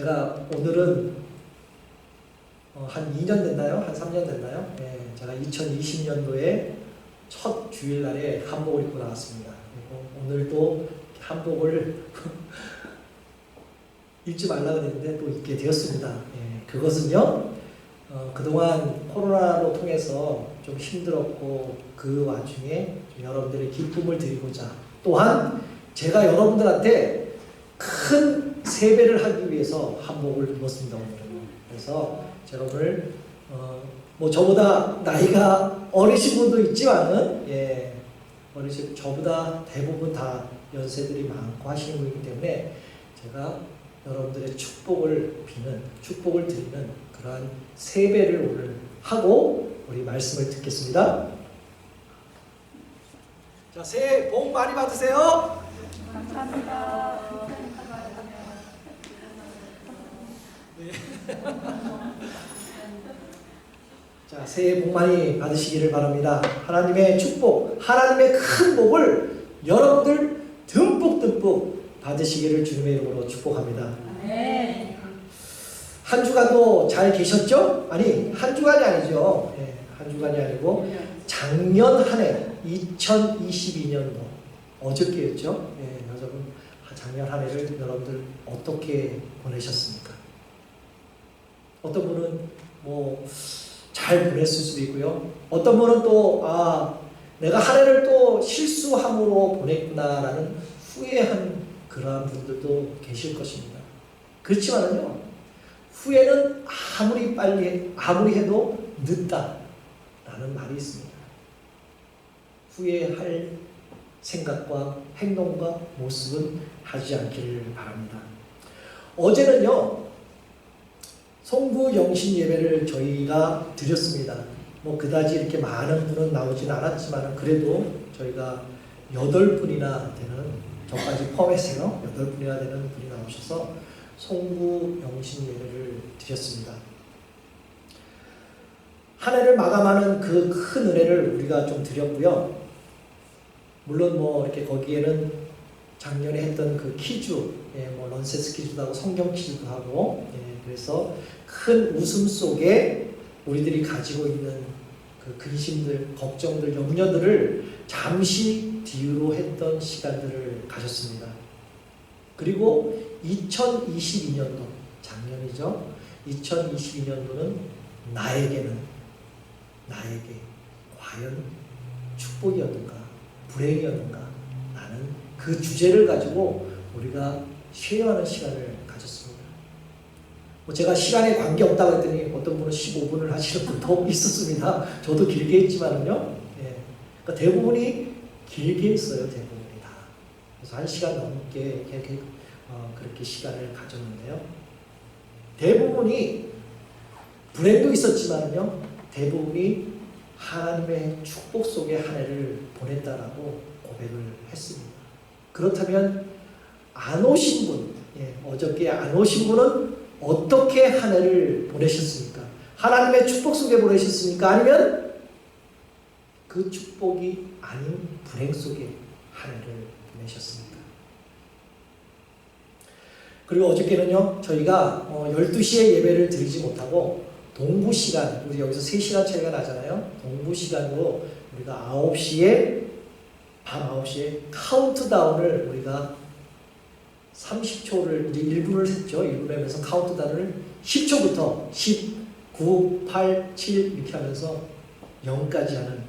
제가 오늘은 어, 한 2년 됐나요? 한 3년 됐나요? 예, 제가 2020년도에 첫 주일날에 한복을 입고 나왔습니다. 그리고 오늘도 한복을 입지 말라 그랬는데 또 입게 되었습니다. 예, 그것은요, 어, 그동안 코로나로 통해서 좀 힘들었고 그 와중에 좀 여러분들의 기쁨을 드리고자 또한 제가 여러분들한테 큰 세배를 하기 위해서 한복을 입었습니다. 그래서 제가 오늘 어, 뭐 저보다 나이가 어리신 분도 있지만은 예 어리신 저보다 대부분 다 연세들이 많고 하시는 분이기 때문에 제가 여러분들의 축복을 비는 축복을 드리는 그러한 세배를 오늘 하고 우리 말씀을 듣겠습니다. 자 새해 복 많이 받으세요. 감사합니다. 자, 새해 복 많이 받으시기를 바랍니다. 하나님의 축복, 하나님의 큰 복을 여러분들 듬뿍 듬뿍 받으시기를 주님의 이름으로 축복합니다. 네. 한 주간도 잘 계셨죠? 아니, 한 주간이 아니죠. 예, 한 주간이 아니고 작년 한 해, 2022년도 어저께였죠. 예, 여러분 작년 한 해를 여러분들 어떻게 보내셨습니까? 어떤 분은 뭐 잘 보냈을 수도 있고요. 어떤 분은 또 아, 내가 한 해를 또 실수함으로 보냈구나라는 후회한 그러한 분들도 계실 것입니다. 그렇지만은요. 후회는 아무리 빨리 해- 아무리 해도 늦다라는 말이 있습니다. 후회할 생각과 행동과 모습은 하지 않기를 바랍니다. 어제는요. 송구 영신 예배를 저희가 드렸습니다. 뭐 그다지 이렇게 많은 분은 나오진 않았지만 그래도 저희가 여덟 분이나 되는 저까지 포함해서요 여덟 분이나 되는 분이 나오셔서 송구 영신 예배를 드렸습니다. 한 해를 마감하는 그 큰 은혜를 우리가 좀 드렸고요. 물론 뭐 이렇게 거기에는 작년에 했던 그 퀴즈, 예, 뭐 런세스 퀴즈도 하고 성경 퀴즈도 하고, 예, 그래서 큰 웃음 속에 우리들이 가지고 있는 그 근심들, 걱정들, 염려들을 잠시 뒤로 했던 시간들을 가졌습니다. 그리고 2022년도, 작년이죠. 2022년도는 나에게는, 나에게 과연 축복이었는가, 불행이었는가, 그 주제를 가지고 우리가 쉐어하는 시간을 가졌습니다. 뭐 제가 시간에 관계 없다고 했더니 어떤 분은 15분을 하시는 분도 있었습니다. 저도 길게 했지만은요. 예. 그러니까 대부분이 길게 했어요. 대부분이 다. 그래서 한 시간 넘게 이렇게 어, 그렇게 시간을 가졌는데요. 대부분이 불행도 있었지만요. 대부분이 하나님의 축복 속에 한 해를 보냈다라고 고백을 했습니다. 그렇다면 안 오신 분, 예, 어저께 안 오신 분은 어떻게 한 해를 보내셨습니까? 하나님의 축복 속에 보내셨습니까? 아니면 그 축복이 아닌 불행 속에 한 해를 보내셨습니까? 그리고 어저께는요, 저희가 어, 12시에 예배를 드리지 못하고 동부 시간, 우리 여기서 3시간 차이가 나잖아요. 동부 시간으로 우리가 9시에, 밤 9시에 카운트다운을 우리가 30초를 이제 1분을 했죠. 1분 하면서 카운트다운을 10초부터 10, 9, 8, 7 이렇게 하면서 0까지 하는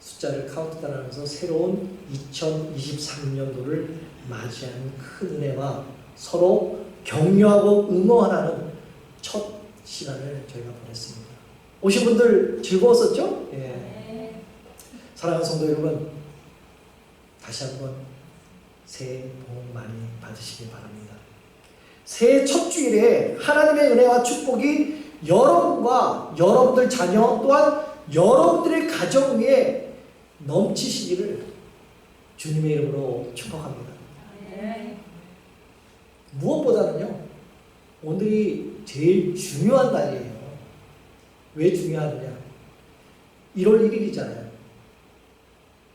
숫자를 카운트다운 하면서 새로운 2023년도를 맞이하는 큰 은혜와 서로 격려하고 응원하는 첫 시간을 저희가 보냈습니다. 오신 분들 즐거웠었죠? 예. 네. 사랑하는 성도 여러분, 다시 한번 새해 복 많이 받으시길 바랍니다. 새해 첫 주일에 하나님의 은혜와 축복이 여러분과 여러분들 자녀 또한 여러분들의 가정 위에 넘치시기를 주님의 이름으로 축복합니다. 네. 무엇보다는요, 오늘이 제일 중요한 날이에요. 왜 중요하느냐? 1월 1일이잖아요.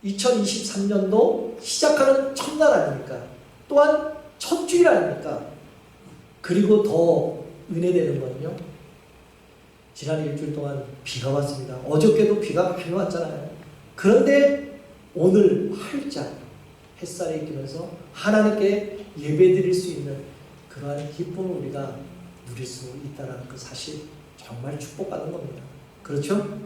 2023년도 시작하는 첫날 아닙니까? 또한 첫 주일 아닙니까? 그리고 더 은혜되는 건요. 지난 일주일 동안 비가 왔습니다. 어저께도 비가 많이 왔잖아요. 그런데 오늘 활짝 햇살이 끼면서 하나님께 예배드릴 수 있는 그러한 기쁨을 우리가 누릴 수 있다는 그 사실 정말 축복받는 겁니다. 그렇죠?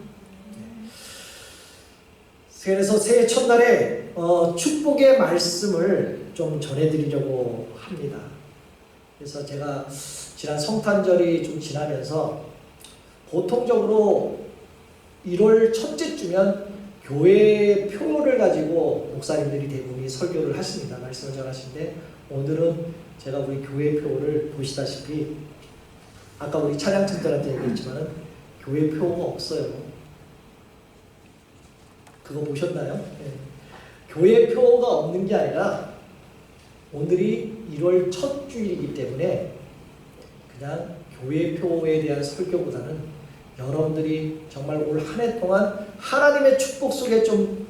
네. 그래서 새해 첫날에 어, 축복의 말씀을 좀 전해드리려고 합니다. 그래서 제가 지난 성탄절이 좀 지나면서 보통적으로 1월 첫째 주면 교회 표를 가지고 목사님들이 대부분이 설교를 하십니다. 말씀을 전하시는데 오늘은 제가 우리 교회 표를 보시다시피 아까 우리 찬양팀들한테 얘기했지만은 교회 표가 없어요. 그거 보셨나요? 네. 교회 표가 없는 게 아니라 오늘이 1월 첫 주일이기 때문에 그냥 교회 표에 대한 설교보다는 여러분들이 정말 올 한 해 동안 하나님의 축복 속에 좀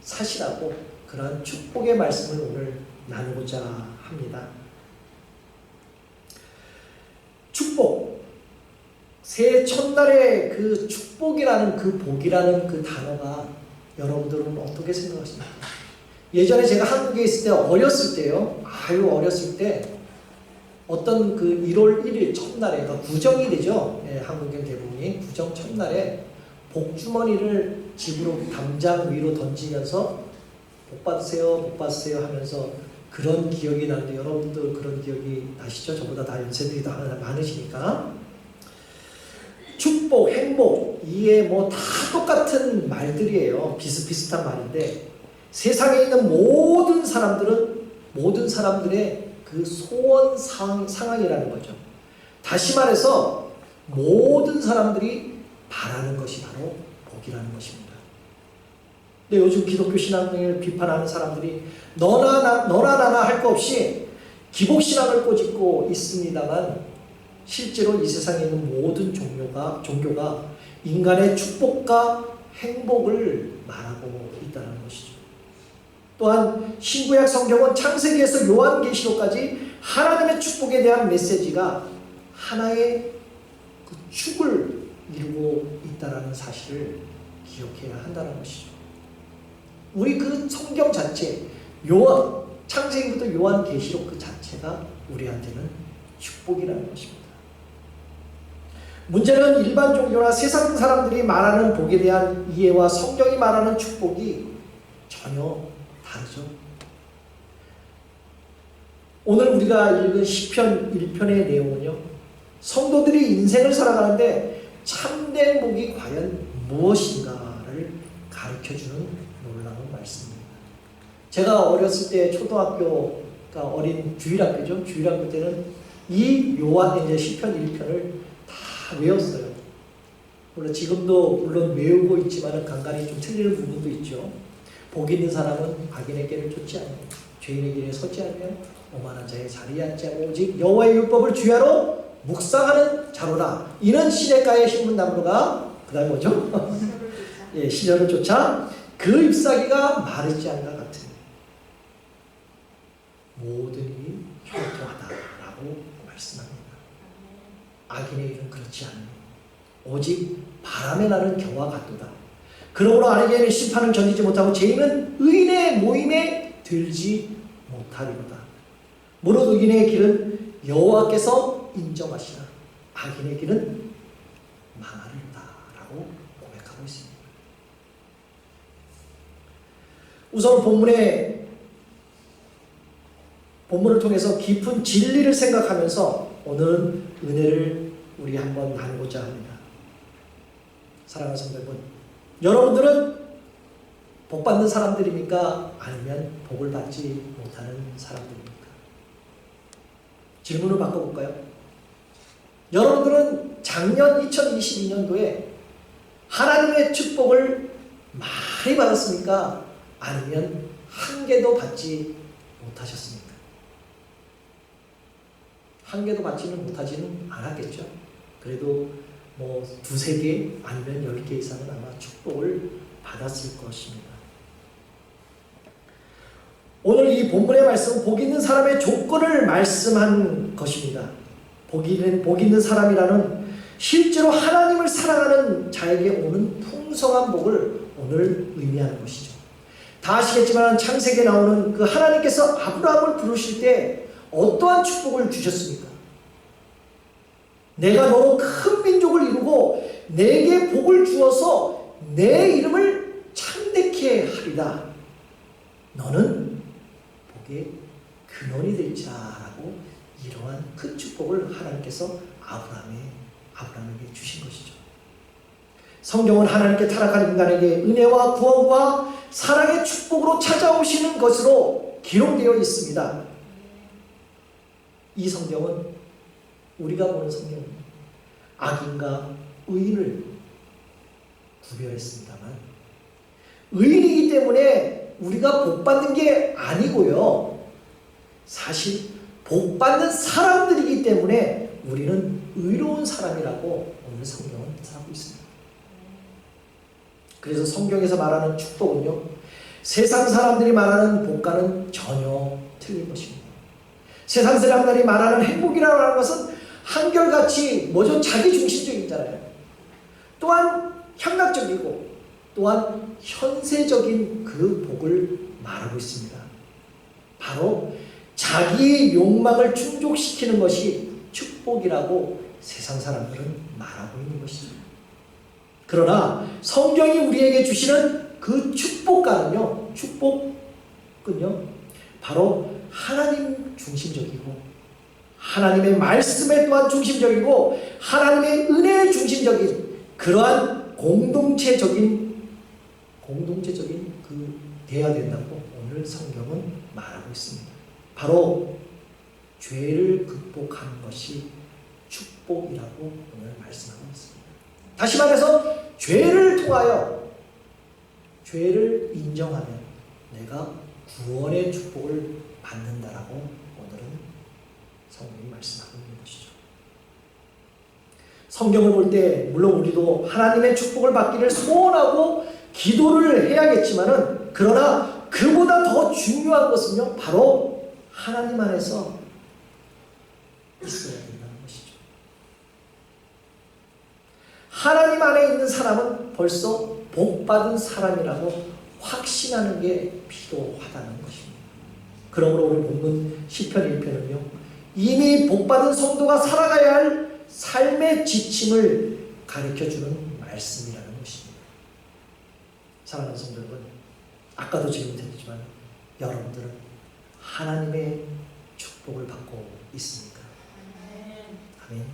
사시라고 그러한 축복의 말씀을 오늘 나누고자 합니다. 축복. 새해 첫날에 그 축복이라는 그 복이라는 그 단어가 여러분들은 어떻게 생각하십니까? 예전에 제가 한국에 있을 때 어렸을 때요. 아유 어렸을 때 어떤 그 1월 1일 첫날에 그러니까 구정이 되죠. 예, 한국인 대부분이 구정 첫날에 복주머니를 집으로 담장 위로 던지면서 복 받으세요, 복 받으세요 하면서 그런 기억이 나는데 여러분들 그런 기억이 나시죠? 저보다 다 연세들이 다 많으시니까 축복, 행복 이게 뭐 다 똑같은 말들이에요. 비슷비슷한 말인데 세상에 있는 모든 사람들은 모든 사람들의 그 소원 상, 상황이라는 거죠. 다시 말해서 모든 사람들이 바라는 것이 바로 복이라는 것입니다. 근데 요즘 기독교 신앙을 비판하는 사람들이 너나 나, 너나 나나 할거 없이 기복 신앙을 꼬집고 있습니다만 실제로 이 세상에 있는 모든 종교가 종교가 인간의 축복과 행복을 말하고 있다는 것이죠. 또한 신구약 성경은 창세기에서 요한계시록까지 하나님의 축복에 대한 메시지가 하나의 그 축을 이루고 있다는 사실을 기억해야 한다는 것이죠. 우리 그 성경 자체 요한 창세기부터 요한계시록 그 자체가 우리한테는 축복이라는 것입니다. 문제는 일반 종교나 세상 사람들이 말하는 복에 대한 이해와 성경이 말하는 축복이 전혀 다르죠. 오늘 우리가 읽은 시편 1편의 내용은요. 성도들이 인생을 살아가는데 참된 복이 과연 무엇인가를 가르쳐주는 놀라운 말씀입니다. 제가 어렸을 때 초등학교가 어린 주일학교죠. 주일학교 때는 이 요한 이제 시편 1편을 다 외웠어요. 물론 지금도 물론 외우고 있지만 간간히 좀 틀리는 부분도 있죠. 복 있는 사람은 악인의 길을 쫓지 않고 죄인의 길에 서지 않으며 오만한 자의 자리에 앉지 않고 오직 여호와의 율법을 주야로 묵상하는 자로라. 이는 시냇가의 신문나무가 그다음 뭐죠? 예, 시절을 쫓아 그 잎사귀가 마르지 않가 같은 모든 일이 형통하다라고 말씀합니다. 악인의 일은 그렇지 않으니 오직 바람에 나는 겨와 같도다. 그러므로 아내에게는 심판을 견디지 못하고 죄인은 의인의 모임에 들지 못하리로다. 무릇 의인의 길은 여호와께서 인정하시나 악인의 길은 망하리로다라고 고백하고 있습니다. 우선 본문의 본문을 통해서 깊은 진리를 생각하면서 오늘은 은혜를 우리 한번 나누고자 합니다. 사랑하는 성도 여러분, 여러분들은 복 받는 사람들입니까? 아니면 복을 받지 못하는 사람들입니까? 질문을 바꿔볼까요? 여러분들은 작년 2022년도에 하나님의 축복을 많이 받았습니까? 아니면 한 개도 받지 못하셨습니까? 한 개도 받지는 못하지는 않았겠죠. 그래도 뭐 두세 개 아니면 열 개 이상은 아마 축복을 받았을 것입니다. 오늘 이 본문의 말씀은 복 있는 사람의 조건을 말씀한 것입니다. 복 있는, 복 있는 사람이라는 실제로 하나님을 사랑하는 자에게 오는 풍성한 복을 오늘 의미하는 것이죠. 다 아시겠지만 창세기에 나오는 그 하나님께서 아브라함을 부르실 때 어떠한 축복을 주셨습니까? 내가 너무 큰 민족을 이루고 내게 복을 주어서 내 이름을 참되게 하리라. 너는 복의 근원이 될지라라고 이러한 큰 축복을 하나님께서 아브라함에 아브라함에게 주신 것이죠. 성경은 하나님께 타락한 인간에게 은혜와 구원과 사랑의 축복으로 찾아오시는 것으로 기록되어 있습니다. 이 성경은 우리가 보는 성경은 악인과 의인을 구별했습니다만 의인이기 때문에 우리가 복 받는 게 아니고요. 사실 복 받는 사람들이기 때문에 우리는 의로운 사람이라고 오늘 성경은 하고 있습니다. 그래서 성경에서 말하는 축복은요. 세상 사람들이 말하는 복과는 전혀 틀린 것입니다. 세상 사람들이 말하는 행복이라고 하는 것은 한결같이 뭐죠? 자기중심적이잖아요. 또한 향락적이고 또한 현세적인 그 복을 말하고 있습니다. 바로 자기의 욕망을 충족시키는 것이 축복이라고 세상 사람들은 말하고 있는 것이죠. 그러나 성경이 우리에게 주시는 그 축복과는요, 축복은요, 바로 하나님 중심적이고, 하나님의 말씀에 또한 중심적이고, 하나님의 은혜에 중심적인 그러한 공동체적인, 공동체적인 그, 돼야 된다고 오늘 성경은 말하고 있습니다. 바로 죄를 극복하는 것이 축복이라고 오늘 말씀하고 있습니다. 다시 말해서 죄를 통하여 죄를 인정하면 내가 구원의 축복을 받는다라고 오늘은 성경이 말씀하고 있는 것이죠. 성경을 볼 때 물론 우리도 하나님의 축복을 받기를 소원하고 기도를 해야겠지만은 그러나 그보다 더 중요한 것은요 바로 하나님 안에서 있어야 된다는 것이죠. 하나님 안에 있는 사람은 벌써 복 받은 사람이라고 확신하는 게 필요하다는 것입니다. 그러므로 오늘 본문 시편 1편은요. 이미 복 받은 성도가 살아가야 할 삶의 지침을 가르쳐 주는 말씀이라는 것입니다. 사랑하는 성도 여러분, 아까도 질문드렸지만 여러분들은 하나님의 축복을 받고 있습니까? 아멘.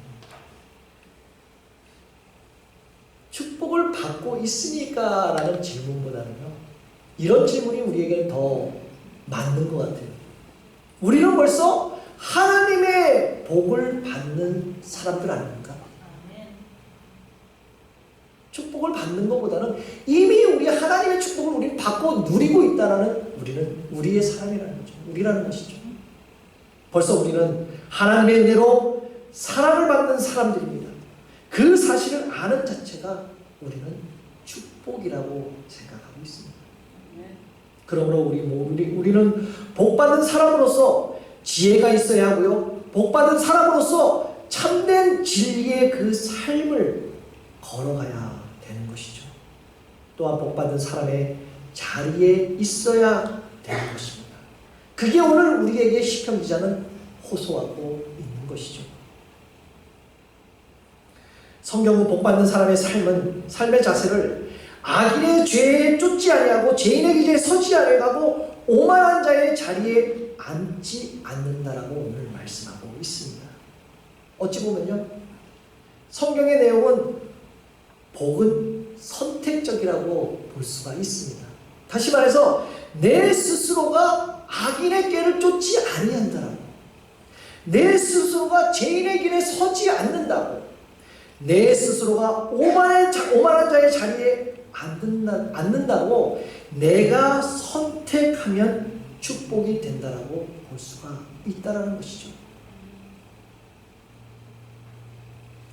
축복을 받고 있으니까 라는 질문보다는요, 이런 질문이 우리에게는 더 맞는 것 같아요. 우리는 벌써 하나님의 복을 받는 사람들 아닙니까? 축복을 받는 것보다는 이미 우리 하나님의 축복을 우리는 받고 누리고 있다라는 우리는 우리의 사람이라는 거죠. 우리라는 것이죠. 벌써 우리는 하나님의 은혜로 사랑을 받는 사람들입니다. 그 사실을 아는 자체가 우리는 축복이라고 생각하고 있습니다. 그러므로 우리 모- 우리 우리는 복 받은 사람으로서 지혜가 있어야 하고요. 복 받은 사람으로서 참된 진리의 그 삶을 걸어가야 되는 것이죠. 또한 복 받은 사람의 자리에 있어야 되는 것입니다. 그게 오늘 우리에게 시편 기자는 호소하고 있는 것이죠. 성경은 복 받는 사람의 삶은 삶의 자세를 악인의 죄에 쫓지 아니하고 죄인의 길에 서지 아니하고 오만한 자의 자리에 앉지 않는다라고 오늘 말씀하고 있습니다. 어찌 보면요. 성경의 내용은 복은 선택적이라고 볼 수가 있습니다. 다시 말해서 내 스스로가 악인의 길을 쫓지 아니한다라고. 내 스스로가 죄인의 길에 서지 않는다고. 내 스스로가 오만한, 자, 오만한 자의 자리에 앉는다, 앉는다고 내가 선택하면 축복이 된다라고 볼 수가 있다라는 것이죠.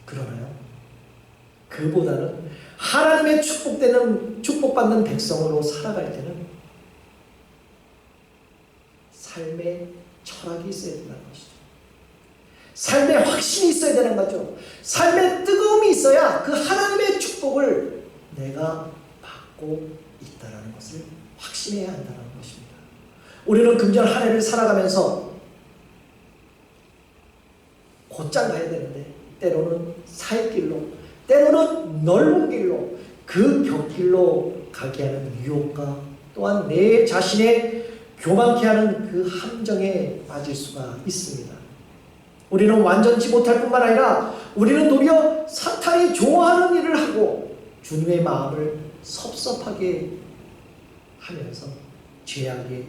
그러나요? 그보다는 하나님의 축복되는 축복받는 백성으로 살아갈 때는 삶의 철학이 있어야 것이죠. 삶에 확신이 있어야 되는 거죠. 삶에 뜨거움이 있어야 그 하나님의 축복을 내가 받고 있다는 것을 확신해야 한다는 것입니다. 우리는 금전 한 해를 살아가면서 곧장 가야 되는데 때로는 살길로 때로는 넓은 길로 그 곁길로 가게 하는 유혹과 또한 내 자신의 교만케 하는 그 함정에 빠질 수가 있습니다. 우리는 완전치 못할 뿐만 아니라 우리는 도리어 사탄이 좋아하는 일을 하고 주님의 마음을 섭섭하게 하면서 죄악의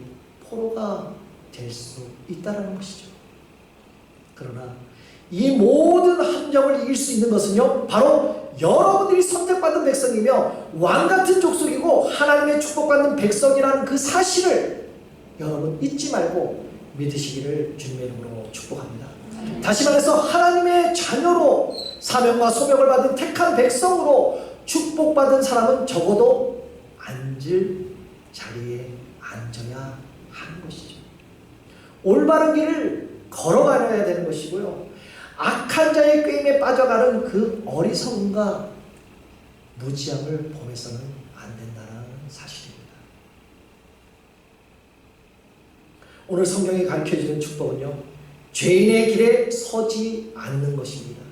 포로가 될 수 있다는 것이죠. 그러나 이 모든 함정을 이길 수 있는 것은요, 바로 여러분들이 선택받은 백성이며 왕 같은 족속이고 하나님의 축복받는 백성이라는 그 사실을 여러분 잊지 말고 믿으시기를 주님의 이름으로 축복합니다. 다시 말해서 하나님의 자녀로 사명과 소명을 받은 택한 백성으로 축복받은 사람은 적어도 앉을 자리에 앉아야 하는 것이죠. 올바른 길을 걸어가야 되는 것이고요. 악한 자의 꾀임에 빠져가는 그 어리석음과 무지함을 범해서는 안 된다는 사실입니다. 오늘 성경이 가르쳐 주는 축복은요, 죄인의 길에 서지 않는 것입니다.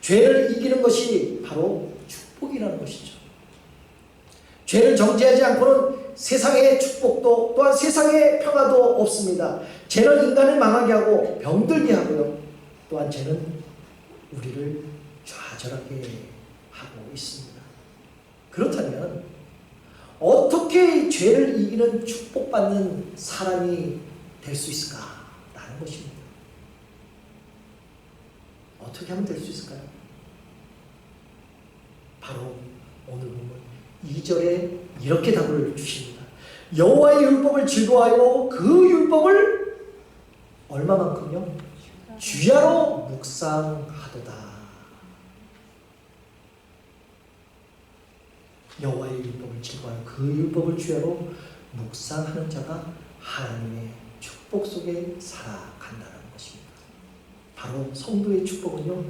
죄를 이기는 것이 바로 축복이라는 것이죠. 죄를 정죄하지 않고는 세상의 축복도 또한 세상의 평화도 없습니다. 죄는 인간을 망하게 하고 병들게 하고요. 또한 죄는 우리를 좌절하게 하고 있습니다. 그렇다면 어떻게 이 죄를 이기는 축복받는 사람이 될 수 있을까 라는 것입니다. 어떻게 하면 될 수 있을까요? 바로 오늘 보면 2절에 이렇게 답을 주십니다. 여호와의 율법을 즐거워하고 그 율법을 얼마만큼요? 주야로 묵상하도다. 여호와의 율법을 즐거워하고 그 율법을 주야로 묵상하는 자가 하나님의 축복 속에 살아간다는 것입니다. 바로 성도의 축복은요.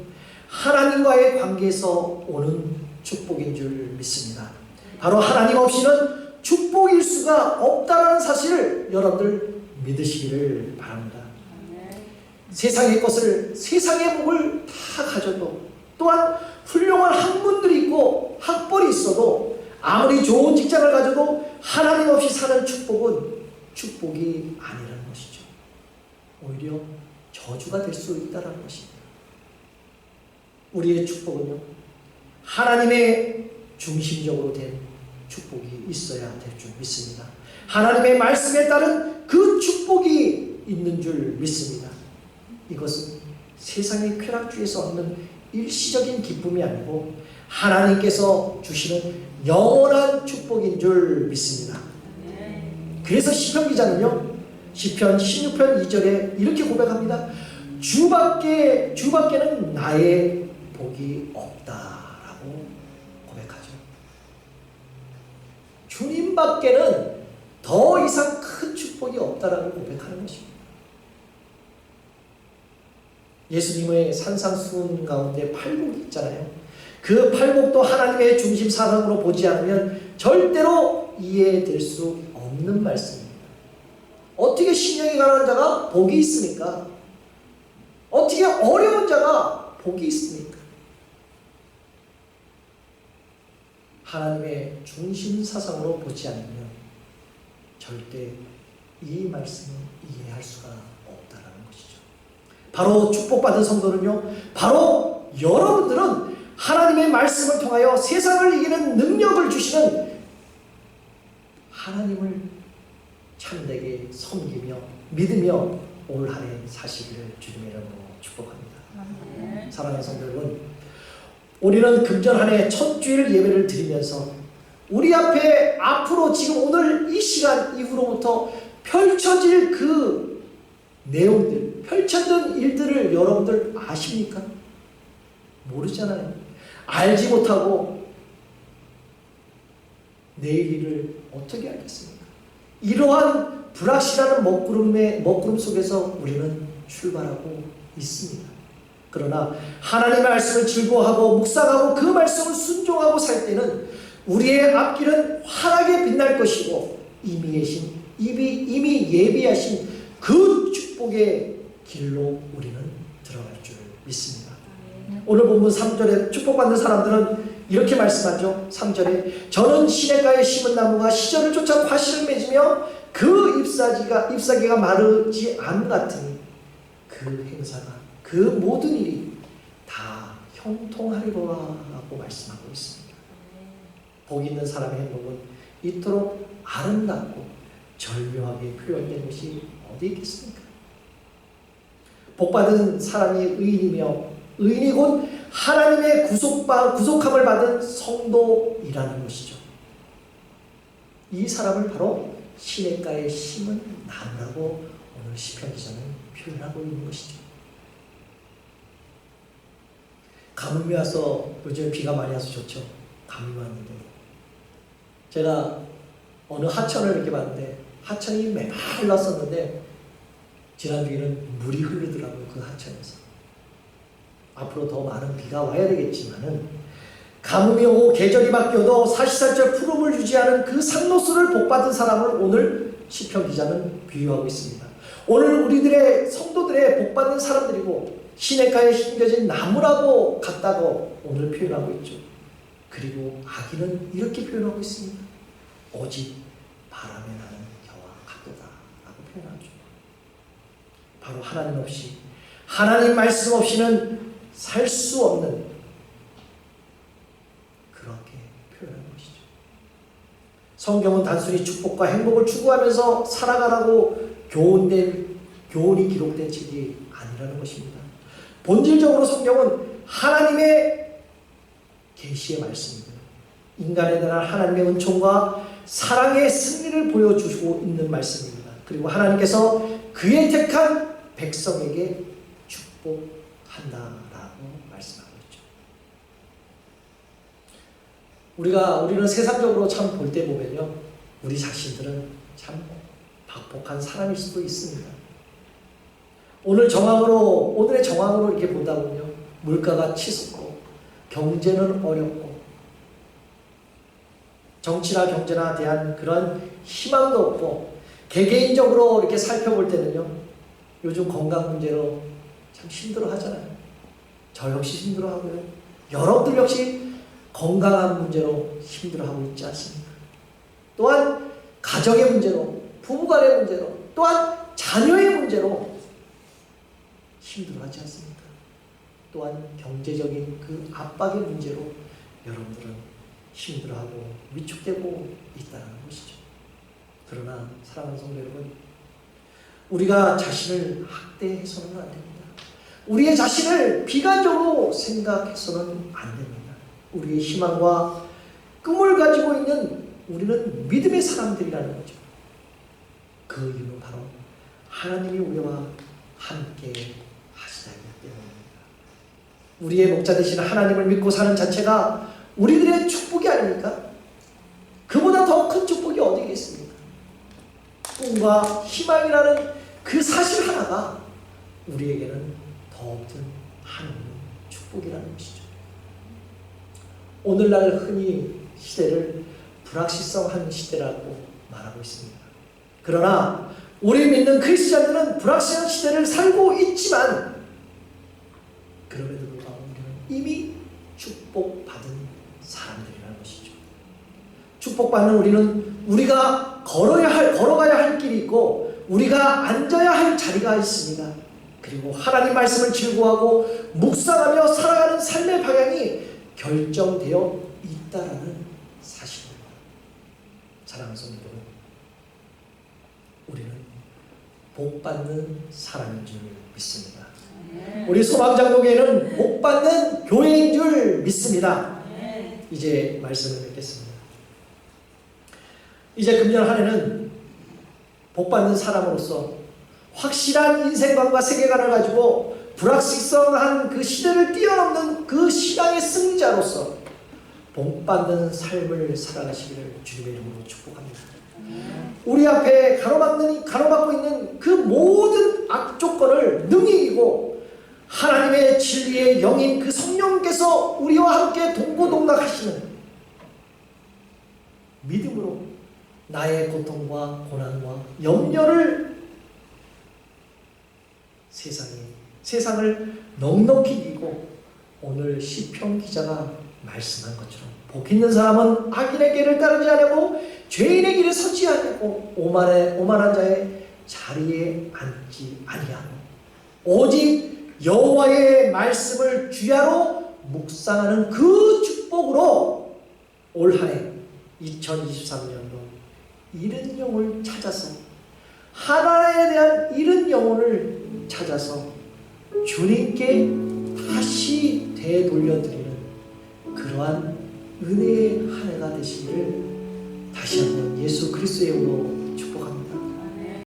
하나님과의 관계에서 오는 축복인 줄 믿습니다. 바로 하나님 없이는 축복일 수가 없다는 사실을 여러분들 믿으시기를 바랍니다. 세상의 것을 세상의 복을 다 가져도 또한 훌륭한 학문들이 있고 학벌이 있어도 아무리 좋은 직장을 가져도 하나님 없이 사는 축복은 축복이 아니라는 것이죠. 오히려 저주가 될 수 있다는 것입니다. 우리의 축복은요, 하나님의 중심적으로 된 축복이 있어야 될 줄 믿습니다. 하나님의 말씀에 따른 그 축복이 있는 줄 믿습니다. 이것은 세상의 쾌락주에서 얻는 일시적인 기쁨이 아니고 하나님께서 주시는 영원한 축복인 줄 믿습니다. 그래서 시편 기자는요. 시편 16편 2절에 이렇게 고백합니다. 주밖에 주밖에는 나의 복이 없다라고 고백하죠. 주님밖에는 더 이상 큰 축복이 없다라고 고백하는 것입니다. 예수님의 산상수훈 가운데 팔복이 있잖아요. 그 팔복도 하나님의 중심 사상으로 보지 않으면 절대로 이해될 수 없는 말씀입니다. 어떻게 신령이 가난한 자가 복이 있습니까? 어떻게 어려운 자가 복이 있습니까? 하나님의 중심 사상으로 보지 않으면 절대 이 말씀을 이해할 수가 없다라는 것이죠. 바로 축복받은 성도는요, 바로 여러분들은 하나님의 말씀을 통하여 세상을 이기는 능력을 주시는 하나님을 참되게 섬기며 믿으며 올 한해 사시기를 주님의 이름으로 축복합니다. 사랑하는 성도 여러분, 우리는 금전 한해 첫 주일 예배를 드리면서 우리 앞에 앞으로 지금 오늘 이 시간 이후로부터 펼쳐질 그 내용들, 펼쳐진 일들을 여러분들 아십니까? 모르잖아요. 알지 못하고 내일 일을 어떻게 알겠습니까? 이러한 불확실한 먹구름의 먹구름 속에서 우리는 출발하고 있습니다. 그러나 하나님의 말씀을 즐거워하고 묵상하고 그 말씀을 순종하고 살 때는 우리의 앞길은 환하게 빛날 것이고 이미 계신 이미 이미 예비하신 그 축복의 길로 우리는 들어갈 줄 믿습니다. 오늘 본문 3절에 축복받는 사람들은 이렇게 말씀하죠. 3절에 저는 시냇가에 심은 나무가 시절을 쫓아 과실을 맺으며 그 잎사귀가 잎사귀가 마르지 않 같으니 그 행사가 그 모든 일이 다 형통하리로라고 말씀하고 있습니다. 복 있는 사람의 행복은 이토록 아름답고 절묘하게 표현된 것이 어디 있겠습니까? 복받은 사람이 의인이며 의인이 곧 하나님의 구속바, 구속함을 받은 성도이라는 것이죠. 이 사람을 바로 시냇가에 심은 나무라고 오늘 시편 기자는 표현하고 있는 것이죠. 가뭄이 와서 요즘 비가 많이 와서 좋죠. 가뭄이 왔는데 제가 어느 하천을 이렇게 봤는데 하천이 메말랐었는데 지난 주에는 물이 흐르더라고요 그 하천에서 앞으로 더 많은 비가 와야 되겠지만은 가뭄이 오고 계절이 바뀌어도 사시사철 푸름을 유지하는 그 상노수를 복받은 사람을 오늘 시편 기자는 비유하고 있습니다. 오늘 우리들의 성도들의 복받는 사람들이고 시냇가에 심겨진 나무라고 같다고 오늘 표현하고 있죠. 그리고 아기는 이렇게 표현하고 있습니다. 오직 바람에 나는 겨와 같도다 라고 표현하죠. 바로 하나님 없이 하나님 말씀 없이는 살 수 없는 그렇게 표현하는 것이죠. 성경은 단순히 축복과 행복을 추구하면서 살아가라고 교훈된 교훈이 기록된 책이 아니라는 것입니다. 본질적으로 성경은 하나님의 계시의 말씀입니다. 인간에 대한 하나님의 은총과 사랑의 승리를 보여주고 있는 말씀입니다. 그리고 하나님께서 그의 택한 백성에게 축복한다라고 말씀하고 있죠. 우리가 우리는 세상적으로 참 볼 때 보면요, 우리 자신들은 참 박복한 사람일 수도 있습니다. 오늘 정황으로 오늘의 정황으로 이렇게 보다 보면요, 물가가 치솟고 경제는 어렵고 정치나 경제나 대한 그런 희망도 없고 개개인적으로 이렇게 살펴볼 때는요, 요즘 건강 문제로 참 힘들어 하잖아요. 저 역시 힘들어 하고요. 여러분들 역시 건강한 문제로 힘들어 하고 있지 않습니까? 또한 가정의 문제로, 부부간의 문제로, 또한 자녀의 문제로 힘들어 하지 않습니까? 또한 경제적인 그 압박의 문제로 여러분들은 힘들어하고 위축되고 있다는 것이죠. 그러나 사랑하는 성도 여러분, 우리가 자신을 학대해서는 안 됩니다. 우리의 자신을 비관적으로 생각해서는 안 됩니다. 우리의 희망과 꿈을 가지고 있는 우리는 믿음의 사람들이라는 거죠. 그 이유는 바로 하나님이 우리와 함께 하시다기 때문입니다. 우리의 목자 되시는 하나님을 믿고 사는 자체가 우리들의 축복이 아닙니까? 그보다 더 큰 축복이 어디 있겠습니까? 꿈과 희망이라는 그 사실 하나가 우리에게는 더욱든 하나님의 축복이라는 것이죠. 오늘날 흔히 시대를 불확실성한 시대라고 말하고 있습니다. 그러나 우리 믿는 크리스천들은 불확실한 시대를 살고 있지만 그럼에도 불구하고 우리는 이미 축복받은 사람들이라는 것이죠. 축복받는 우리는 우리가 걸어야 할 걸어가야 할 길이 있고 우리가 앉아야 할 자리가 있습니다. 그리고 하나님 말씀을 즐거워하고 묵상하며 살아가는 삶의 방향이 결정되어 있다라는 사실입니다. 사랑하는 성도 우리는 복 받는 사람인 줄 믿습니다. 우리 소망장로교회는 복 받는 교회인 줄 믿습니다. 이제 말씀을 뵙겠습니다. 이제 금년 한 해는 복 받는 사람으로서 확실한 인생관과 세계관을 가지고 불확실성한 그 시대를 뛰어넘는 그 신앙의 승리자로서 복 받는 삶을 살아가시기를 주님의 이름으로 축복합니다. 우리 앞에 가로막는 가로막고 있는 그 모든 악조건을 능히 이기고 하나님의 진리의 영인 그 성령께서 우리와 함께 동고동락하시는 믿음으로 나의 고통과 고난과 염려를 세상에 세상을 넉넉히 이기고 오늘 시편 기자가 말씀한 것처럼 복 있는 사람은 악인의 길을 따르지 않고 죄인의 길에 서지 않고 오만의 오만한 자의 자리에 앉지 아니하고 오직 여호와의 말씀을 주야로 묵상하는 그 축복으로 올 한해 2023년도 잃은 영을 찾아서 하나님에 대한 잃은 영혼을 찾아서 주님께 다시 되돌려드리는 그러한 은혜의 한 해가 되시기를 다시 한번 예수 그리스도의 이름으로.